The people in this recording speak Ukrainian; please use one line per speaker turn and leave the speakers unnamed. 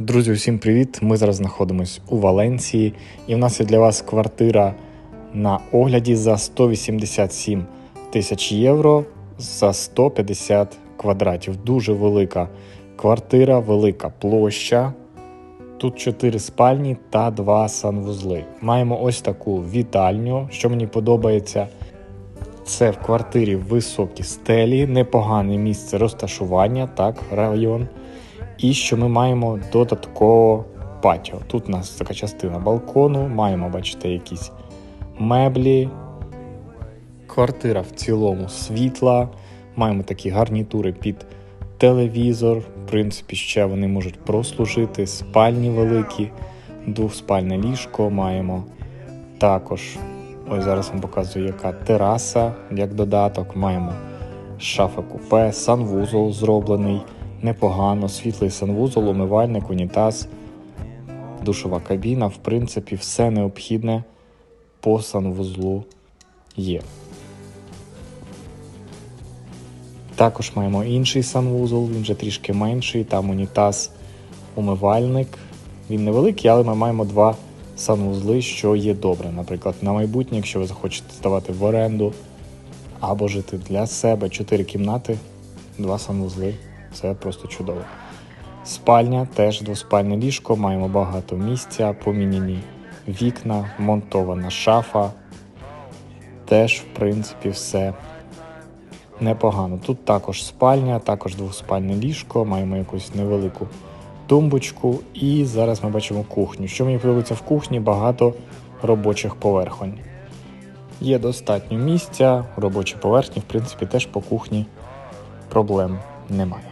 Друзі, усім привіт! Ми зараз знаходимося у Валенції, і в нас є для вас квартира на огляді за 187 тисяч євро за 150 квадратів. Дуже велика квартира, велика площа. Тут 4 спальні та 2 санвузли. Маємо ось таку вітальню, що мені подобається. Це в квартирі високі стелі, непогане місце розташування, так, район. І що ми маємо додатково патіо. Тут у нас така частина балкону, маємо, бачите, якісь меблі. Квартира в цілому світла. Маємо такі гарнітури під телевізор. В принципі, ще вони можуть прослужити. Спальні великі, двохспальне ліжко маємо. Також, ось зараз вам показую, яка тераса, як додаток. Маємо шафа купе, санвузол зроблений непогано, світлий санвузол, умивальник, унітаз, душова кабіна. В принципі, все необхідне по санвузлу є. Також маємо інший санвузол, він вже трішки менший, там унітаз, умивальник. Він невеликий, але ми маємо два санвузли, що є добре. Наприклад, на майбутнє, якщо ви захочете здавати в оренду або жити для себе, чотири кімнати, два санвузли. Це просто чудово. Спальня теж двоспальне ліжко, маємо багато місця, поміняні вікна, монтована шафа. Теж, в принципі, все непогано. Тут також спальня, також двоспальне ліжко, маємо якусь невелику тумбочку. І зараз ми бачимо кухню. Що мені подобається в кухні, багато робочих поверхонь. Є достатньо місця, робочі поверхні, в принципі, теж по кухні проблем немає.